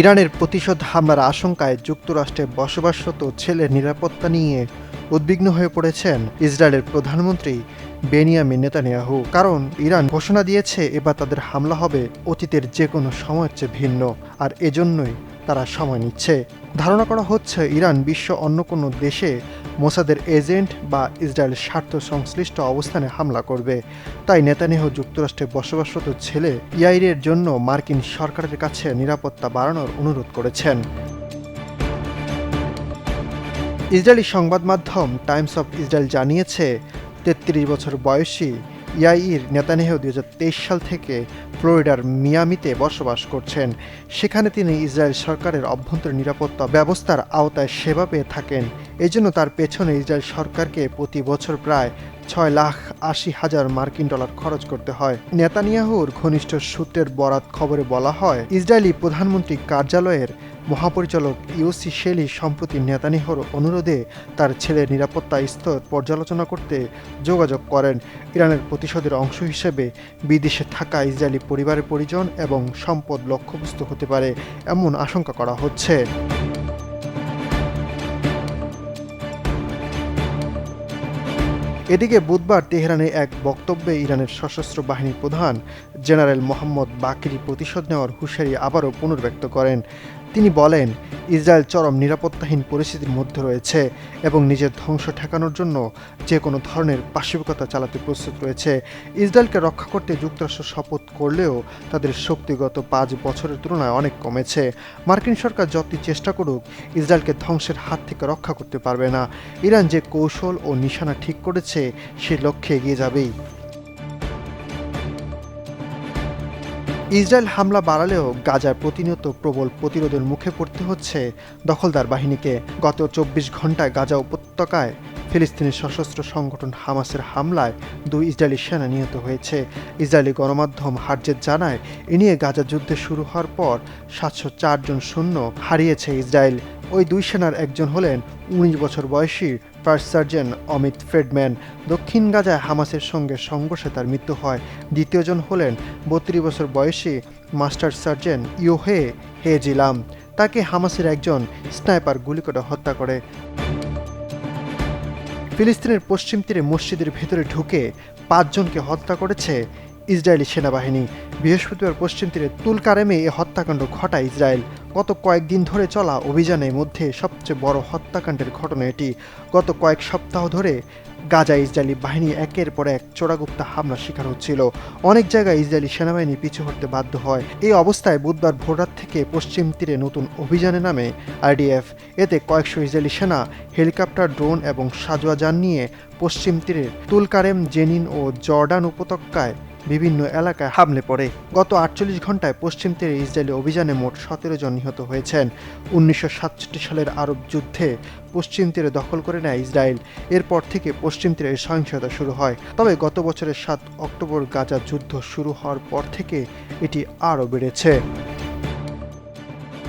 ইরানের প্রতিশোধ হামলার আশঙ্কায় যুক্তরাষ্ট্রে বসবাসরত ছেলের নিরাপত্তা নিয়ে উদ্বিগ্ন হয়ে পড়েছেন ইসরায়েলের প্রধানমন্ত্রী বেনিয়ামিন নেতানিয়াহু। কারণ ইরান ঘোষণা দিয়েছে এবার তাদের হামলা হবে অতীতের যে কোনো সময়ের চেয়ে ভিন্ন, আর এজন্যই তারা সময় নিচ্ছে। ধারণা করা হচ্ছে, ইরান বিশ্ব অন্য কোনো দেশে মোসাদের এজেন্ট বা ইসরায়েলের স্বার্থ সংশ্লিষ্ট অবস্থানে হামলা করবে। তাই নেতানিহ যুক্তরাষ্ট্রে বসবাসরত ছেলে ইয়াইরের জন্য মার্কিন সরকারের কাছে নিরাপত্তা বাড়ানোর অনুরোধ করেছেন। ইসরায়েলি সংবাদ মাধ্যম টাইমস অফ ইসরায়েল জানিয়েছে, তেত্রিশ বছর বয়সী ইয়াইর নেতানিয়াহু দুই সাল থেকে ফ্লোরিডার মিয়ামিতে বসবাস করছেন। সেখানে তিনি ইসরায়েল সরকারের অভ্যন্তরীণ নিরাপত্তা ব্যবস্থার আওতায় সেবা পেয়ে থাকেন। এজন্য তার পেছনে ইসরায়েল সরকারকে প্রতি বছর প্রায় ছয় লাখ আশি হাজার মার্কিন ডলার খরচ করতে হয়। নেতানিয়াহুর ঘনিষ্ঠ সূত্রের বরাত খবরে বলা হয়, ইসরায়েলি প্রধানমন্ত্রী কার্যালয়ের মহাপরিচালক ইউসি শেলি সম্প্রতি নেতানিহর অনুরোধে তার ছেলের নিরাপত্তা স্তর পর্যালোচনা করতে যোগাযোগ করেন। ইরানের প্রতিশোধের অংশ হিসেবে বিদেশে থাকা ইসরায়েলি পরিবারের পরিজন এবং সম্পদ লক্ষ্যবস্তু হতে পারে, এমন আশঙ্কা করা হচ্ছে। এদিকে বুধবার তেহরানে এক বক্তব্যে ইরানের সশস্ত্র বাহিনীর প্রধান জেনারেল মোহাম্মদ বাকিরি প্রতিশোধ নেওয়ার হুঁশিয়ারি আবারও পুনর্ব্যক্ত করেন। তিনি বলেন, ইসরায়েল চরম নিরাপত্তাহীন পরিস্থিতির মধ্যে রয়েছে এবং নিজের ধ্বংস ঠেকানোর জন্য যে কোনো ধরনের পাশবিকতা চালাতে প্রস্তুত রয়েছে। ইসরায়েলকে রক্ষা করতে যুক্তরাষ্ট্র শপথ করলেও তাদের শক্তিগত পাঁচ বছরের তুলনায় অনেক কমেছে। মার্কিন সরকার যতই চেষ্টা করুক, ইসরায়েলকে ধ্বংসের হাত থেকে রক্ষা করতে পারবে না। ইরান যে কৌশল ও নিশানা ঠিক করেছে, সে লক্ষ্যে এগিয়ে যাবেই। ইসরায়েল হামলা বাড়ালেও গাজার প্রতিনিয়ত প্রবল প্রতিরোধের মুখে পড়তে হচ্ছে দখলদার বাহিনীকে। গত চব্বিশ ঘন্টায় গাজা উপত্যকায় ফিলিস্তিনের সশস্ত্র সংগঠন হামাসের হামলায় দুই ইসরায়েলি সেনা নিহত হয়েছে। ইসরায়েলি গণমাধ্যম হারজেত জানায়, এ নিয়ে গাজা যুদ্ধে শুরু হওয়ার পর সাতশো জন সৈন্য হারিয়েছে ইসরায়েল। ওই দুই সেনার একজন হলেন উনিশ বছর বয়সী ফার্স্ট সার্জেন্ট অমিত ফ্রেডম্যান দক্ষিণ গাজায় হামাসের সঙ্গে সংঘর্ষে তার মৃত্যু হয়। দ্বিতীয়জন হলেন বত্রিশ বছর বয়সী মাস্টার সার্জেন্ট ইয়োহে হেজিলাম। তাকে হামাসের একজন স্নাইপার গুলি করে হত্যা করে। ফিলিস্তিনের পশ্চিম তীরে মসজিদের ভেতরে ঢুকে পাঁচজনকে হত্যা করেছে ইসরায়েলি সেনাবাহিনী। বৃহস্পতিবার পশ্চিম তীরে তুলকারেমে এ হত্যাকাণ্ড ঘটায় ইসরায়েল। গত কয়েকদিন ধরে চলা অভিযানের মধ্যে সবচেয়ে বড় হত্যাকাণ্ডের ঘটনা এটি। গত কয়েক সপ্তাহ ধরে গাজা ইসরায়েলি বাহিনী একের পর এক চোরাগুপ্তা হামলা শিকার হচ্ছিল। অনেক জায়গায় ইসরায়েলি সেনাবাহিনী পিছু হটতে বাধ্য হয়। এই অবস্থায় বুধবার ভোররাত থেকে পশ্চিম তীরে নতুন অভিযানের নামে আরডিএফ। এতে কয়েকশো ইসরায়েলি সেনা, হেলিকপ্টার, ড্রোন এবং সাজোয়া যান নিয়ে পশ্চিম তীরের তুলকারেম, জেনিন ও জর্ডান উপত্যকায় বিভিন্ন এলাকায় হামলে পড়ে। গত আটচল্লিশ ঘন্টায় পশ্চিম তীরে ইসরায়েলি অভিযানে মোট সতেরো জন নিহত হয়েছেন। উনিশশো সাতষট্টি সালের আরব যুদ্ধে পশ্চিম তীরে দখল করে নেয় ইসরায়েল। এরপর থেকে পশ্চিম তীরে সহিংসতা শুরু হয়। তবে গত বছরের সাত অক্টোবর গাজা যুদ্ধ শুরু হওয়ার পর থেকে এটি আরও বেড়েছে।